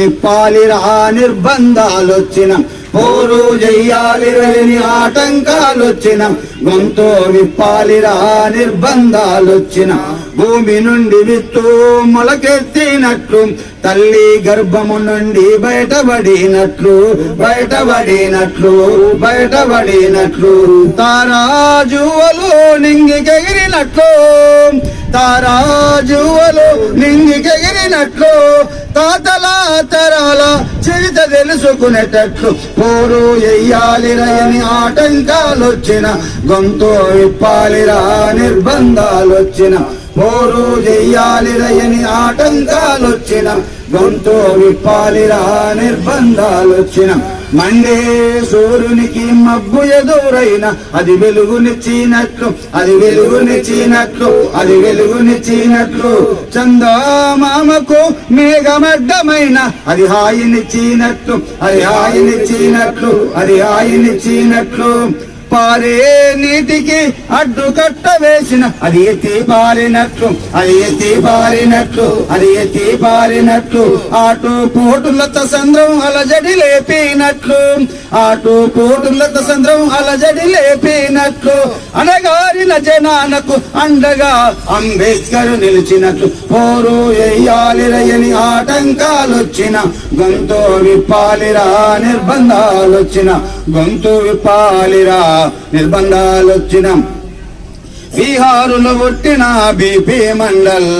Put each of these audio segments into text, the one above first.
విప్పాలిరా నిర్బంధాలొచ్చిన పోరు చెయ్యాలి గొంతో ఆటంకాలొచ్చిన గొంతు విప్పాలిరా నిర్బంధాలొచ్చిన భూమి నుండి విత్తు మొలకెత్తినట్లు తల్లి గర్భము నుండి బయటపడినట్లు బయటపడినట్లు బయటపడినట్లు. తారాజువలు నింగికెగిరినట్లు తారాజువలు నింగికెగిరినట్లు తాతల తరాల చరిత తెలుసుకునేటట్లు పోరు ఎయ్యాలి రయని ఆటంకాలొచ్చిన గొంతు విప్పాలిరా నిర్బంధాలొచ్చిన. పోరు చెయ్యాలి రయని ఆటంకాలొచ్చిన గొంతు విప్పాలిరా నిర్బంధాలొచ్చిన. మండే సూర్యునికి మబ్బు ఎదురైన అది వెలుగునిచ్చినట్లు అది వెలుగునిచ్చినట్లు అది వెలుగునిచ్చినట్లు చందమామకు మేఘమడ్డమైన అది హాయినిచ్చినట్లు అది హాయినిచ్చినట్లు అది హాయినిచ్చినట్లు పారే నీటికి అడ్డుకట్ట వేసిన అది ఎత్తి పారినట్లు అది ఎత్తి పారినట్లు అది ఎత్తి పారినట్లు ఆటు పోటులత సంద్రం అలజడి లేపినట్లు ఆటు పోటులత సంద్రం అలజడి లేపినట్లు. అనగారిన జనాలకు అండగా అంబేద్కర్ నిలిచినట్లు. పోరు ఎయ్యాలి రయని ఆటంకాలొచ్చిన గొంతు విప్పాలిరా నిర్బంధాలొచ్చిన గొంతు విప్పాలిరా నిర్బంధాలొచ్చిన. బీహారులో పుట్టిన బీపీ మండల్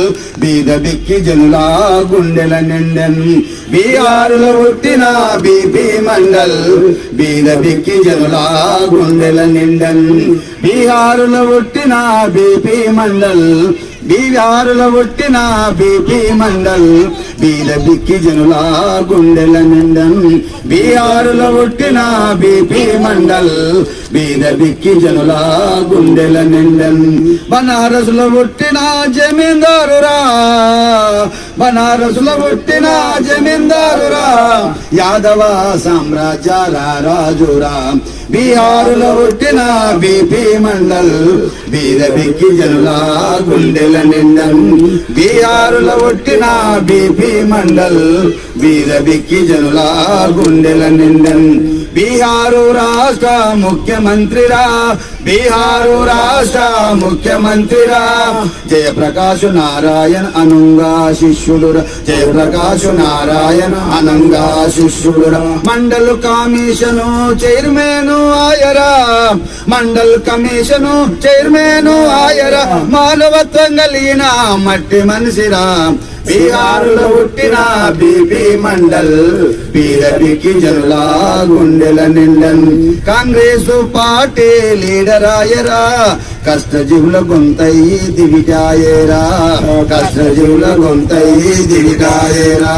బీద బిక్కి జనులా గుండెల నిండెన్. బీహారులో పుట్టిన బీపీ మండల్ బీద బిక్కి జనులా గుండెల నిండెన్. బీహారులో పుట్టిన బీపీ మండల్ బీహారులో పుట్టిన బీపీ మండల్ బీద బిక్కి జనుల గుండెల నిండన్ బీహారులో పుట్టిన బీపీ మండల్. బీద బిక్కి జనుల గుండెల నిండన్ బనారసులో పుట్టిన జమీందారురా. బనారసులో పుట్టిన జమీందారురా. యాదవ సామ్రాజ్యాల రాజురా. బీహారులో పుట్టిన బీపీ మండల్ బీద బిక్కి జనుల గుండెల నిండం బీహారులో పుట్టిన బీపీ మండల్ బీద బిక్కి జనుల గుండెల నిండం బీహారు రాష్ట్ర ముఖ్యమంత్రిరా బీహారు రాష్ట్ర ముఖ్యమంత్రిరా. జయప్రకాశ్ నారాయణ అనుంగా శిష్యుడురా జయప్రకాశ్ నారాయణ అనంగా శిష్యుడురా మండల్ కమిషను చైర్మన్ ఆయరా. మండల్ కమిషను చైర్మన్ ఆయరా. మానవత్వం కలిగిన మట్టి మనిషిరా. బీహారులో పుట్టిన బీబీ మండల్ బీదపికి జల్లా గుండెల నిండన్. కాంగ్రెస్ పార్టీ లీడర్ ఆయరా కష్టజీవుల గొంతై దివిటాయేరా కష్టజీవుల గొంతై దివిటాయేరా.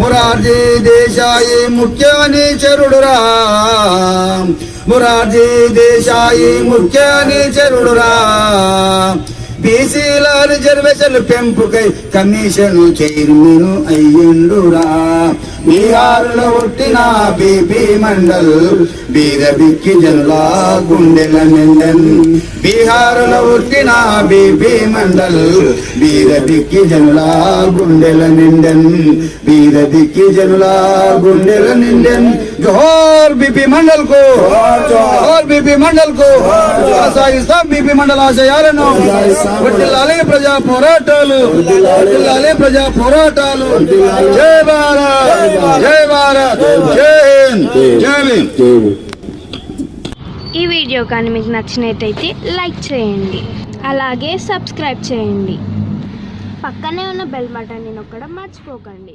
మురార్జీ దేశాయి ముఖ్య నీచరుడురా మురార్జీ దేశాయి ముఖ్య నీచరుడురా బీసీల రిజర్వేషన్ పెంపుకై కమిషన్ చైర్మన్ అయ్యిండురా. బీహార్లో పుట్టిన బీబీ మండల్ బీద బిక్కి జనుల గుండెల నిండన్ బీహార్లో పుట్టిన బీబీ మండల్ బీద బిక్కి జనుల గుండెల నిండన్ బీద బిక్కి జనుల గుండెల నిండన్ జోహార్ బీబీ మండల్ కో బీపీ మండల్కు కొనసాగిస్తాం. బీపీ మండల ఆశయాలను వర్ధిల్లాలి ప్రజా పోరాటాలు వర్ధిల్లాలి ప్రజా పోరాటాలు. జై భారత్ జై భారత్ జై హింద్ జై ఈ వీడియో కానీ మీకు నచ్చినట్టయితే లైక్ చేయండి. అలాగే సబ్స్క్రైబ్ చేయండి. పక్కనే ఉన్న బెల్ బటన్ని నొక్కడం మర్చిపోకండి.